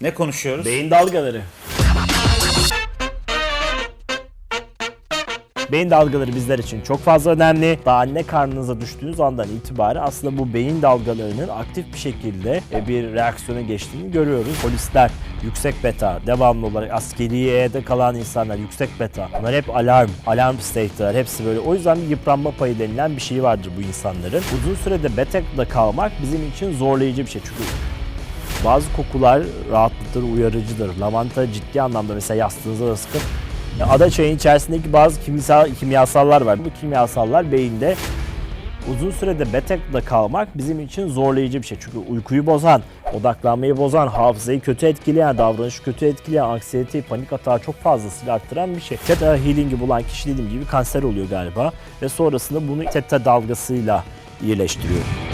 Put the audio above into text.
Ne konuşuyoruz? Beyin dalgaları. Beyin dalgaları bizler için çok fazla önemli. Daha anne karnınıza düştüğünüz andan itibaren aslında bu beyin dalgalarının aktif bir şekilde e, bir reaksiyona geçtiğini görüyoruz. Polisler yüksek beta, devamlı olarak askeriyede kalan insanlar yüksek beta. Bunlar hep alarm, alarm state'ler hepsi böyle. O yüzden bir yıpranma payı denilen bir şey vardır bu insanların. Uzun sürede beta'da kalmak bizim için zorlayıcı bir şey. Çünkü bazı kokular rahatlatır, uyarıcıdır. Lavanta ciddi anlamda mesela yastığınıza da sıkın. Ada çayının içerisindeki bazı kimyasal, kimyasallar var. Bu kimyasallar beyinde uzun sürede betek'de kalmak bizim için zorlayıcı bir şey. Çünkü uykuyu bozan, odaklanmayı bozan, hafızayı kötü etkileyen, davranışı kötü etkileyen, anksiyeteyi, panik atağı çok fazlasıyla arttıran bir şey. Theta healing'i bulan kişi dediğim gibi kanser oluyor galiba ve sonrasında bunu theta dalgasıyla iyileştiriyor.